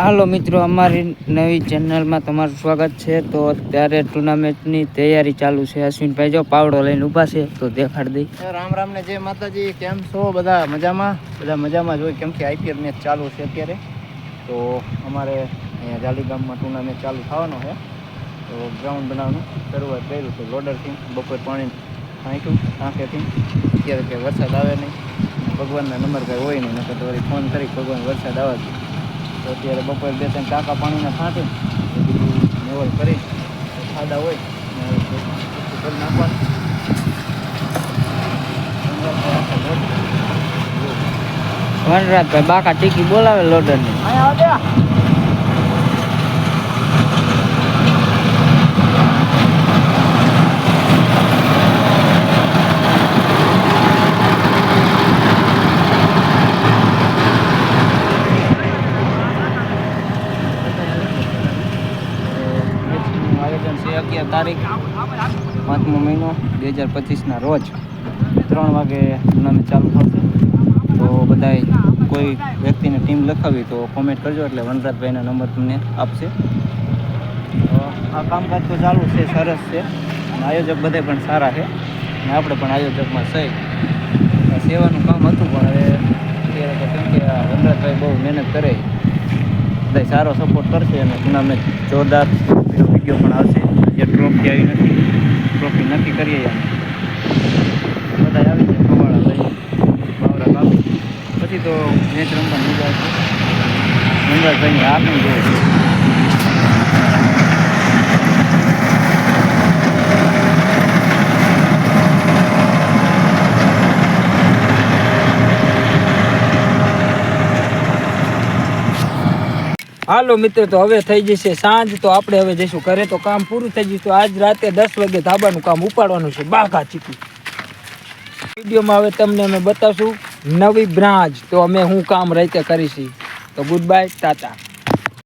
હાલો મિત્રો, અમારી નવી ચેનલમાં તમારું સ્વાગત છે. તો અત્યારે ટુર્નામેન્ટની તૈયારી ચાલુ છે. અશ્વિનભાઈ જો પાવડો લઈને ઊભા છે, તો દેખાડ દઈ. રામ રામ ને જય માતાજી. કેમ છો બધા મજામાં? બધા મજામાં જ હોય. કેમ કે આઈપીએલ મેચ ચાલુ છે અત્યારે. તો અમારે અહીંયા જાલી ગામમાં ટુર્નામેન્ટ ચાલુ થવાનો છે. તો ગ્રાઉન્ડ બનાવવાનું શરૂઆત કર્યું છે. લોડરથી બપોર પાણી ફાંક્યું આંખેથી અત્યારે કંઈ વરસાદ આવે નહીં. ભગવાનના નંબર કાંઈ હોય નહીં, નકર તો ફોન કરી ભગવાન વરસાદ આવે છે તો અત્યારે બપોરે બે ત્રણ ટાંકા પાણીના ફાંટી બધું કરી ખાડા હોય કરી નાખવાનું. વનરાજભાઈ બાકા ટીકી બોલાવે લોડરની આયોજન છે અગિયાર તારીખ, પાંચમો મહિનો બે હજાર પચીસના રોજ ત્રણ વાગે ટુર્નામેન્ટ ચાલુ થશે. તો બધાય કોઈ વ્યક્તિને ટીમ લખાવી તો કોમેન્ટ કરજો એટલે વનરાજભાઈના નંબર તમને આપશે. આ કામકાજ તો ચાલુ છે, સરસ છે. આયોજક બધે પણ સારા છે. અને આપણે પણ આયોજકમાં સહી. સેવાનું કામ હતું પણ હવે અત્યારે કેમ કે વનરાજભાઈ બહુ મહેનત કરે બધા સારો સપોર્ટ કરશે અને ટુર્નામેન્ટ જોરદાર વીડિયો પણ આવશે. જે ટ્રોફી આવી નથી ટ્રોફી નક્કી કરીએ બધા આવી છે, ખવાડા ભાઈ બાવરા કાપી પછી તો મેચ રમવા મજા આવશે મંગળભાઈની હાર નહીં જોવું હાલો મિત્રો, તો હવે થઈ જશે સાંજ, તો આપણે હવે જઈશું ઘરે. તો કામ પૂરું થઈ જશે આજ રાતે દસ વાગે ધાબાનું કામ ઉપાડવાનું છે, બાઘા ચીકી. વિડીયોમાં હવે તમને અમે બતાવશું નવી બ્રાન્ચ. તો અમે હું કામ રાતે કરીશી. તો ગુડ બાય ટાટા.